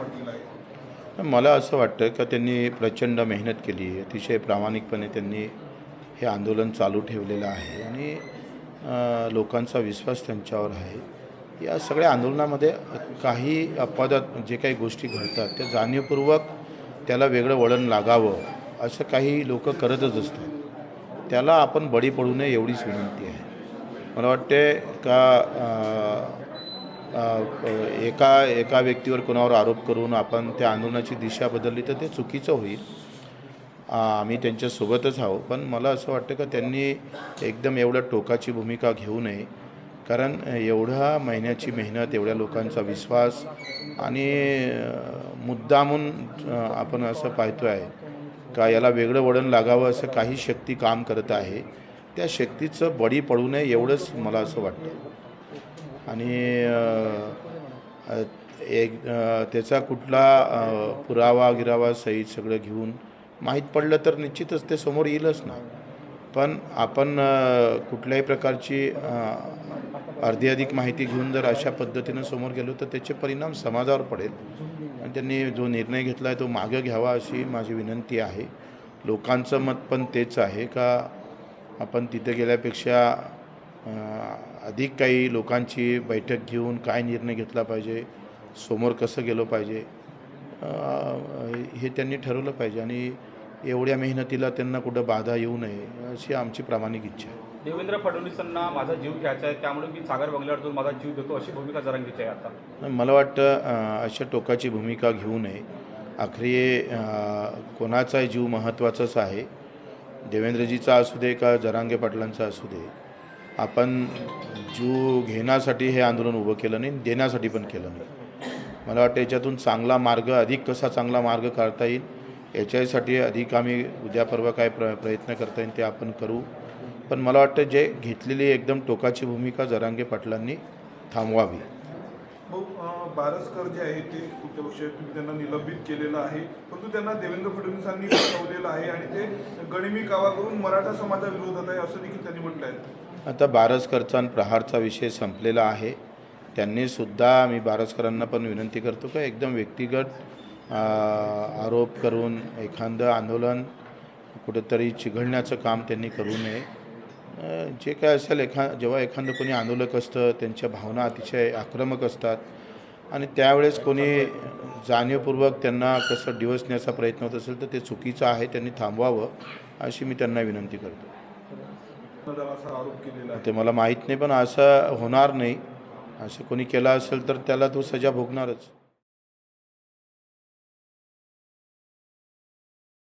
पाटील आहेत. मला असं वाटतं का त्यांनी प्रचंड मेहनत केली आहे. अतिशय प्रामाणिकपणे त्यांनी हे आंदोलन चालू ठेवलेलं आहे आणि लोकांचा विश्वास त्यांच्यावर आहे. या सगळ्या आंदोलनामध्ये काही अपवादात जे काही गोष्टी घडतात त्या जाणीवपूर्वक त्याला वेगळं वळण लागावं असं काही लोक करतच असतात. त्याला आपण बळी पडू नये एवढीच विनंती आहे. मला वाटते का एका एका व्यक्तीवर कोणावर आरोप करून आपण त्या आंदोलनाची दिशा बदलली तर ते चुकीचं होईल. आम्ही त्यांच्यासोबतच आहो पण मला असं वाटतं का त्यांनी एकदम एवढं टोकाची भूमिका घेऊ नये. कारण एवढ्या महिन्याची मेहनत एवढ्या लोकांचा विश्वास आणि मुद्दामून आपण असं पाहतो आहे का याला वेगळं वळण लागावं असं काही शक्ती काम करत आहे. त्या शक्तीचं बळी पडू नये एवढंच मला असं वाटतं. आणि एक त्याचा कुठला पुरावा गिरावा सहित सगळं घेऊन माहीत पडलं तर निश्चितच ते समोर येईलच ना. पण आपण कुठल्याही प्रकारची अर्धी अधिक माहिती घेऊन जर अशा पद्धतीनं समोर गेलो तर त्याचे परिणाम समाजावर पडेल. आणि त्यांनी जो निर्णय घेतला आहे तो मागं घ्यावा अशी माझी विनंती आहे. लोकांचं मत पण तेच आहे का आपण तिथे गेल्यापेक्षा अधिक काही लोकांची बैठक घेऊन काय निर्णय घेतला पाहिजे समोर कसं गेलो पाहिजे हे त्यांनी ठरवलं पाहिजे आणि एवढ्या मेहनतीला त्यांना कुठं बाधा येऊ नये अशी आमची प्रामाणिक इच्छा आहे. देवेंद्र फडणवीसांना माझा जीव घ्यायचा आहे त्यामुळे मी सागर बंगल्यावर जाऊन माझा जीव देतो अशी भूमिका जरांगीची आहे आता. मला वाटतं अशा टोकाची भूमिका घेऊ नये. आखरी कोणाचाही जीव महत्त्वाचाच आहे. देवेंद्रजीचा असू दे का जरांगे पाटलांचा असू दे आपण जीव घेण्यासाठी हे आंदोलन उभं केलं नाही देण्यासाठी पण केलं नाही. मला वाटतं याच्यातून चांगला मार्ग अधिक कसा चांगला मार्ग काढता येईल याच्यासाठी अधिक आम्ही उद्या परवा काय प्र प्रयत्न करता येईल ते आपण करू. पण मला वाटतं जे घेतलेली एकदम टोकाची भूमिका जरांगे पाटलांनी थांबवावी. भाऊ बारसकर जे आहे ते तुमच्या विषयी तुम्ही त्यांना निलंबित केलेलं आहे. परंतु त्यांना देवेंद्र फडणवीसांनी फसवलेलं आहे आणि ते गणिमी कावा करून मराठा समाजाविरोधात आहे असं देखील त्यांनी म्हटलं आहे. आता बारसकरचा आणि प्रहारचा विषय संपलेला आहे. त्यांनी सुद्धा मी बारसकरांना पण विनंती करतो का एकदम व्यक्तिगत आरोप करून एखादं आंदोलन कुठंतरी चिघळण्याचं काम त्यांनी करू नये. जे काय असेल एखा जेव्हा एखादं कोणी आंदोलक असतं त्यांच्या भावना अतिशय आक्रमक असतात. आणि त्यावेळेस कोणी जाणीवपूर्वक त्यांना कसं डिवसण्याचा प्रयत्न होत असेल तर ते चुकीचं आहे त्यांनी थांबवावं अशी मी त्यांना विनंती करतो. ते मला माहीत नाही पण असं होणार नाही. असं कोणी केलं असेल तर त्याला तो सजा भोगणारच.